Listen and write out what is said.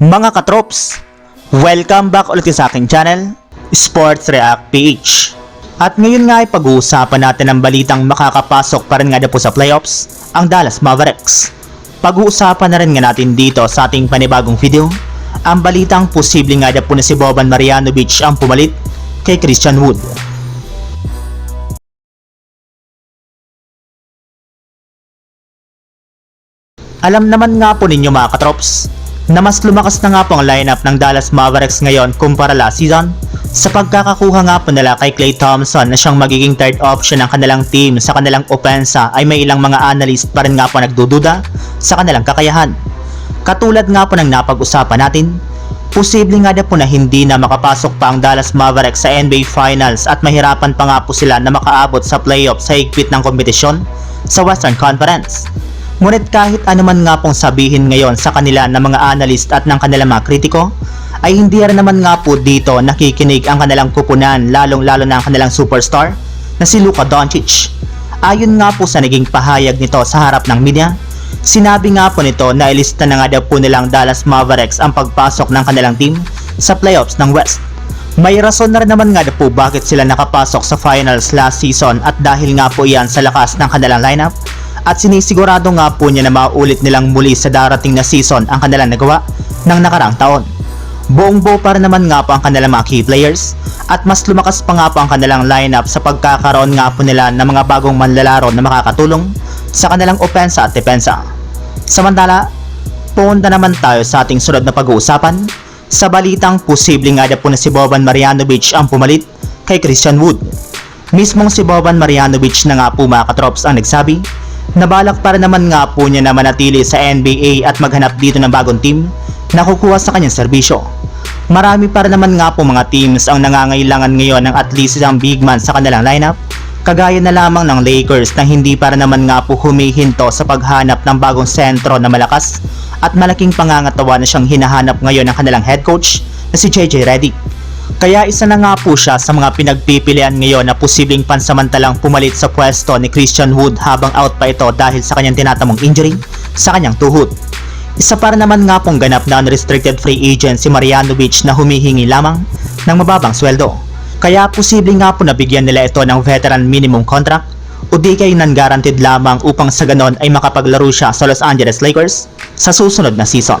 Mga katrops, welcome back ulit sa aking channel, Sports React PH. At ngayon nga ay pag-uusapan natin ang balitang makakapasok pa rin nga na po sa playoffs, ang Dallas Mavericks. Pag-uusapan na rin nga natin dito sa ating panibagong video, ang balitang posibleng nga na po na si Boban Marjanovic ang pumalit kay Christian Wood. Alam naman nga po ninyo mga katrops na mas lumakas na nga po ang lineup ng Dallas Mavericks ngayon kumpara last season sa pagkakakuha nga po nila kay Klay Thompson na siyang magiging third option ng kanilang team sa kanilang opensa ay may ilang mga analyst pa rin nga po nagdududa sa kanilang kakayahan. Katulad nga po ng napag-usapan natin, posible nga na po na hindi na makapasok pa ang Dallas Mavericks sa NBA Finals at mahirapan pa nga po sila na makaabot sa playoff sa higpit ng kompetisyon sa Western Conference. Ngunit kahit anuman nga pong sabihin ngayon sa kanila ng mga analyst at ng kanilang mga kritiko, ay hindi rin naman nga po dito nakikinig ang kanilang kupunan lalong lalo na ang kanilang superstar na si Luka Doncic. Ayon nga po sa naging pahayag nito sa harap ng media, sinabi nga po nito na ilista na nga daw po nilang Dallas Mavericks ang pagpasok ng kanilang team sa playoffs ng West. May rason na rin naman nga po bakit sila nakapasok sa finals last season at dahil nga po iyan sa lakas ng kanilang lineup at sinisigurado nga po niya na maulit nilang muli sa darating na season ang kanilang nagawa ng nakaraang taon. Buong buo para naman nga po ang kanilang mga key players at mas lumakas pa nga po ang kanilang lineup sa pagkakaroon nga po nila ng mga bagong manlalaro na makakatulong sa kanilang opensa at depensa. Samantala, punta naman tayo sa ating sunod na pag-uusapan sa balitang posibleng nga po na si Boban Marjanovic ang pumalit kay Christian Wood. Mismong si Boban Marjanovic na nga po mga katrops ang nagsabi na balak para naman nga po niya na manatili sa NBA at maghanap dito ng bagong team na kukuha sa kanyang serbisyo. Marami para naman nga po mga teams ang nangangailangan ngayon ng at least isang big man sa kanilang lineup kagaya na lamang ng Lakers na hindi para naman nga po humihinto sa paghanap ng bagong sentro na malakas at malaking pangangatawa na siyang hinahanap ngayon ng kanilang head coach na si JJ Redick. Kaya isa na nga po siya sa mga pinagpipilian ngayon na posibleng pansamantalang pumalit sa pwesto ni Christian Wood habang out pa ito dahil sa kanyang tinatamong injury sa kanyang tuhod. Isa para naman nga pong ganap na unrestricted free agent si Marjanovic na humihingi lamang ng mababang sweldo. Kaya posible nga po nabigyan nila ito ng veteran minimum contract o di kay non-guaranteed lamang upang sa ganon ay makapaglaro siya sa Los Angeles Lakers sa susunod na season.